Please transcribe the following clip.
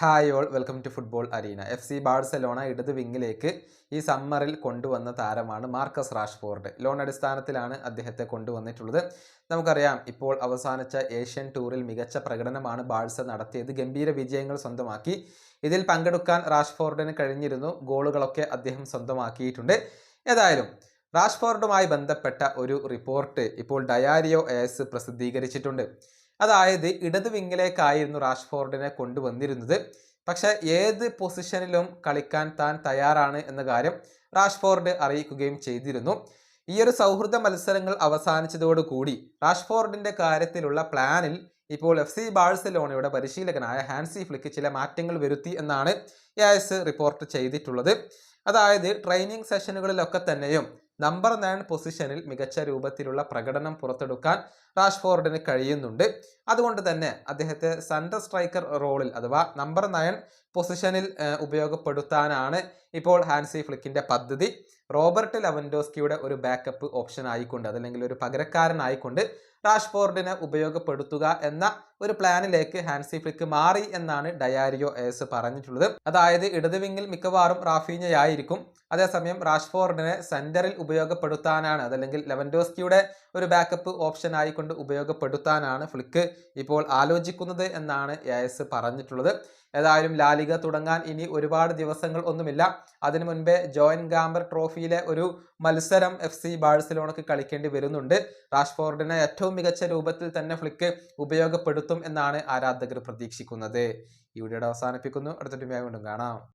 Hi all welcome to football arena F C Barcelona ഇടത് വിങ്ങിലേക്ക് ഈ സമ്മറിൽ കൊണ്ടുവന്ന താരമാണ് മാർക്കസ് റാഷ്ഫോർഡ്. ലോൺ അടിസ്ഥാനത്തിലാണ് അദ്ദേഹത്തെ കൊണ്ടുവന്നിട്ടുള്ളത്. നമുക്കറിയാം ഇപ്പോൾ അവസാനിച്ച ഏഷ്യൻ ടൂറിൽ മികച്ച പ്രകടനമാണ് ബാഴ്സ നടത്തിയത്. ഗംഭീര വിജയങ്ങൾ സ്വന്തമാക്കി. ഇതിൽ പങ്കെടുക്കാൻ റാഷ്ഫോർഡിന് കഴിഞ്ഞിരുന്നു. ഗോളുകളൊക്കെ അദ്ദേഹം സ്വന്തമാക്കിയിട്ടുണ്ട്. ഏതായാലും റാഷ്ഫോർഡുമായി ബന്ധപ്പെട്ട ഒരു റിപ്പോർട്ട് ഇപ്പോൾ ഡയാരിയോ എസ് പ്രസിദ്ധീകരിച്ചിട്ടുണ്ട്. അതായത് ഇടത് വിങ്ങിലേക്കായിരുന്നു റാഷ്ഫോർഡിനെ കൊണ്ടുവന്നിരുന്നത്. പക്ഷേ ഏത് പൊസിഷനിലും കളിക്കാൻ താൻ തയ്യാറാണ് എന്ന കാര്യം റാഷ്ഫോർഡ് അറിയിക്കുകയും ചെയ്തിരുന്നു. ഈ ഒരു സൗഹൃദ മത്സരങ്ങൾ അവസാനിച്ചതോടുകൂടി റാഷ്ഫോർഡിന്റെ കാര്യത്തിലുള്ള പ്ലാനിൽ ഇപ്പോൾ എഫ് സി ബാഴ്സലോണയുടെ പരിശീലകനായ ഹാൻസി ഫ്ലിക്ക് ചില മാറ്റങ്ങൾ വരുത്തി എന്നാണ് എ റിപ്പോർട്ട് ചെയ്തിട്ടുള്ളത്. അതായത് ട്രെയിനിങ് സെഷനുകളിലൊക്കെ തന്നെയും നമ്പർ നയൻ പൊസിഷനിൽ മികച്ച രൂപത്തിലുള്ള പ്രകടനം പുറത്തെടുക്കാൻ റാഷ്ഫോർഡിന് കഴിയുന്നുണ്ട്. അതുകൊണ്ട് തന്നെ അദ്ദേഹത്തെ സെൻട്രൽ സ്ട്രൈക്കർ റോളിൽ അഥവാ നമ്പർ നയൻ പൊസിഷനിൽ ഉപയോഗപ്പെടുത്താനാണ് ഇപ്പോൾ ഹാൻസി ഫ്ലിക്കിന്റെ പദ്ധതി. റോബർട്ട് ലവൻഡോസ്കിയുടെ ഒരു ബാക്കപ്പ് ഓപ്ഷൻ ആയിക്കൊണ്ട് അതല്ലെങ്കിൽ ഒരു പകരക്കാരനായിക്കൊണ്ട് റാഷ്ഫോർഡിനെ ഉപയോഗപ്പെടുത്തുക എന്ന ഒരു പ്ലാനിലേക്ക് ഹാൻസി ഫ്ലിക്ക് മാറി എന്നാണ് ഡയാരിയോ എസ് പറഞ്ഞിട്ടുള്ളത്. അതായത് ഇടത് വിങ്ങിൽ മിക്കവാറും റാഫീഞ്ഞയായിരിക്കും. അതേസമയം റാഷ്ഫോർഡിനെ സെന്ററിൽ ഉപയോഗപ്പെടുത്താനാണ് അതല്ലെങ്കിൽ ലെവൻഡോസ്കിയുടെ ഒരു ബാക്കപ്പ് ഓപ്ഷൻ ആയിക്കൊണ്ട് ഉപയോഗപ്പെടുത്താനാണ് ഫ്ലിക്ക് ഇപ്പോൾ ആലോചിക്കുന്നത് എന്നാണ് എസ് പറഞ്ഞിട്ടുള്ളത്. ഏതായാലും ലാലിക തുടങ്ങാൻ ഇനി ഒരുപാട് ദിവസങ്ങൾ ഒന്നുമില്ല. അതിനു മുൻപേ ജോയിൻ ഗാംബർ ട്രോഫിയിലെ ഒരു മത്സരം എഫ് സി ബാഴ്സലോണക്ക് കളിക്കേണ്ടി വരുന്നുണ്ട്. റാഷ്ഫോർഡിനെ ഏറ്റവും മികച്ച രൂപത്തിൽ തന്നെ ഫ്ലിക്ക് ഉപയോഗപ്പെടുത്തും എന്നാണ് ആരാധകർ പ്രതീക്ഷിക്കുന്നത്. ഈ വീഡിയോയുടെ അവസാനിപ്പിക്കുന്നു. അടുത്ത ടീമായി വീണ്ടും കാണാം.